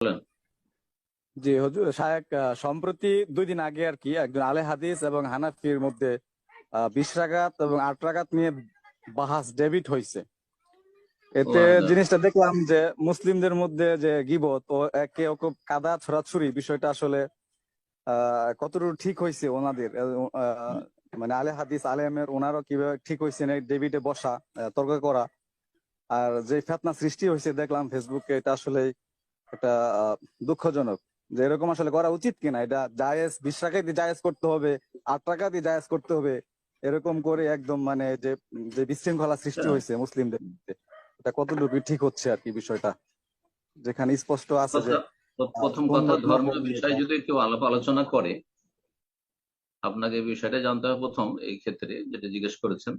বলেন। জি হুজুর শায়েক সম্প্রতি দুই দিন আগে আর কি একজন আলে হাদিস এবং হানাফির মধ্যে বিশ রাগাত এবং আট রাগাত নিয়ে বাহাস ডেবিট হয়েছে এতে। জিনিসটা দেখলাম যে মুসলিমদের মধ্যে যে গিবত ও একে ওকে কাদা ছড়াছড়ি বিষয়টা আসলে আহ কতটুকু ঠিক হয়েছে ওনাদের? মানে আলে হাদিস আলেমের ওনারও কীভাবে ঠিক হয়েছে না ডেবিটে বসা তর্ক করা। আর যে ফেতনা সৃষ্টি হয়েছে দেখলাম ফেসবুকে এটা আসলে একটা দুঃখজনক যে এরকম আসলে করা উচিত কিনা। এটা জায়েজ বিশ টাকায় দিয়ে জায়েজ করতে হবে আট টাকা দিয়ে জায়েজ করতে হবে এরকম করে একদম মানে যে যে বিশৃঙ্খলা সৃষ্টি হয়েছে মুসলিমদের মধ্যে। এটা কতটুকু ঠিক হচ্ছে আর কি বিষয়টা? যেখানে স্পষ্ট আছে যে প্রথম কোন কথা মত ধর্মীয় বিষয় যদি কেউ আলাপ আলোচনা করে আপনাকে বিষয়টা জানতে হবে প্রথম এই ক্ষেত্রে যেটা জিজ্ঞেস করেছেন।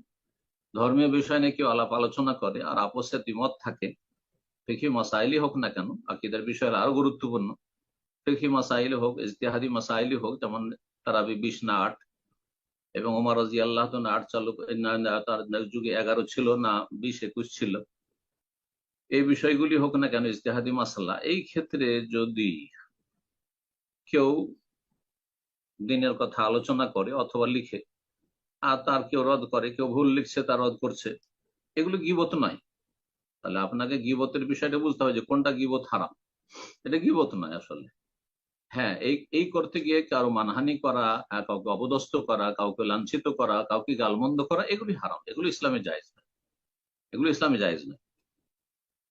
ধর্মীয় বিষয় নিয়ে কেউ আলাপ আলোচনা করে আর আপসে দ্বিমত থাকে ফিকি মাসাইলি হোক না কেন? আকিদার বিষয় আরও গুরুত্বপূর্ণ। ফিকি মাসাইল হোক, ইজতিহাদি মাসাইলি হোক, যেমন তারাবি বিশ না আট এবং ওমর রাজি আল্লাহ তো না আট চালু তার যুগে এগারো ছিল না, বিশ একুশ ছিল। এই বিষয়গুলি হোক না কেন? ইজতেহাদি মাসালা। এই ক্ষেত্রে যদি কেউ দিনের কথা আলোচনা করে অথবা লিখে, আর তার কেউ রদ করে, কেউ ভুল লিখছে, তার রদ করছে, এগুলো গিবত নয়। তাহলে আপনাকে গিবতের বিষয়টা বুঝতে হবে যে কোনটা গিবত হারাম। এটা গিবত নয় আসলে। হ্যাঁ এই এই করতে গিয়ে কারও মানহানি করা কাউকে অপদস্থ করা, কাউকে লাঞ্ছিত করা, কাউকে গালমন্দ করা, এগুলি হারাম। এগুলো ইসলামে জায়েজ না এগুলো ইসলামে জায়েজ না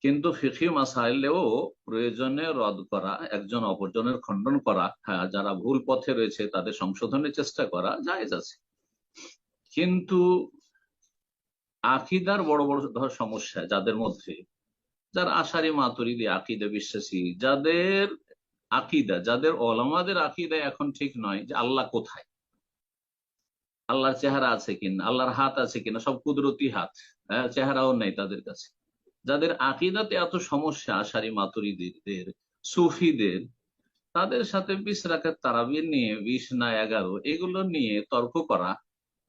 কিন্তু ফিকি মাসাইলেও প্রয়োজনে রদ করা, একজন অপরজনের খণ্ডন করা হ্যাঁ যারা ভুল পথে রয়েছে, তাদের সংশোধনের চেষ্টা করা জায়েজ আছে। কিন্তু আকিদার বড় বড় ধর সমস্যা যাদের মধ্যে, যার আশারি মাতুরিদি আকিদা বিশ্বাসী, যাদের আকিদা, যাদের ওলামাদের আকিদা এখন ঠিক নয় যে আল্লাহ কোথায়। আল্লাহর চেহারা আছে কিনা, আল্লাহর হাত আছে কিনা, সব কুদরতি হাত হ্যাঁ চেহারাও নেই তাদের কাছে। যাদের আকিদাতে এত সমস্যা আশারি মাতুরিদের সুফিদের, তাদের সাথে বিশ রাখার তারাবির নিয়ে, বিশ না এগারো, এগুলো নিয়ে তর্ক করা,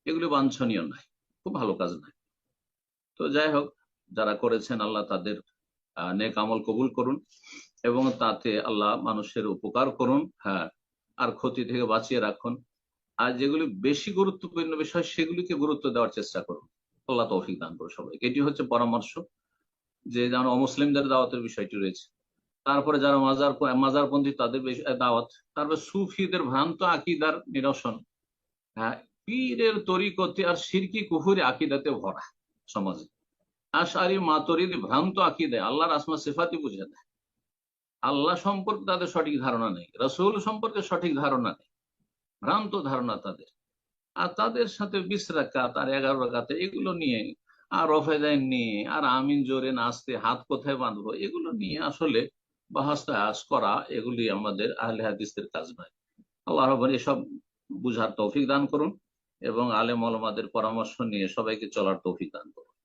এগুলো বাঞ্ছনীয় নয়, খুব ভালো কাজ নয়। তো যাই হোক, যারা করেছেন আল্লাহ তাদের নেক আমল কবুল করুন এবং তাতে আল্লাহ মানুষের উপকার করুন। হ্যাঁ আর ক্ষতি থেকে বাঁচিয়ে রাখুন। আর যেগুলি বেশি গুরুত্বপূর্ণ বিষয়, সেগুলিকে গুরুত্ব দেওয়ার চেষ্টা করুন। আল্লাহ তৌফিক দান করুন সবাইকে। এটি হচ্ছে পরামর্শ যে যেমন অমুসলিমদের দাওয়াতের বিষয়টি রয়েছে। তারপরে যারা মাজার, মাজারপন্থী, তাদের দাওয়াত। তারপরে সুফিদের ভ্রান্ত আকিদার নিরসন। হ্যাঁ পীরের তরিকতে আর সিরকি কুহুরে আকিদাতে ভরা। সমাজে। আশারি মাতরিদ ভ্রান্ত আকিদায় আল্লাহর আসমা সিফাতি বুঝে দেয় আল্লাহ সম্পর্কে তাদের সঠিক ধারণা নেই, রসুল সম্পর্কে সঠিক ধারণা নেই, ভ্রান্ত ধারণা তাদের। আর তাদের সাথে বিশ রাকাত আর এগারো রাকাতে এগুলো নিয়ে আর রফেদাইন নিয়ে আর আমিন জোরে নাচতে হাত কোথায় বাঁধবো এগুলো নিয়ে আসলে বাহাস তাহাস করা এগুলি আমাদের আহলে হাদিসের কাজ নয়। আল্লাহ রব্বর এসব বুঝার তৌফিক দান করুন। এবং আলেম আলমাদের পরামর্শ নিয়ে সবাইকে চলার তৌফিক দান করুন।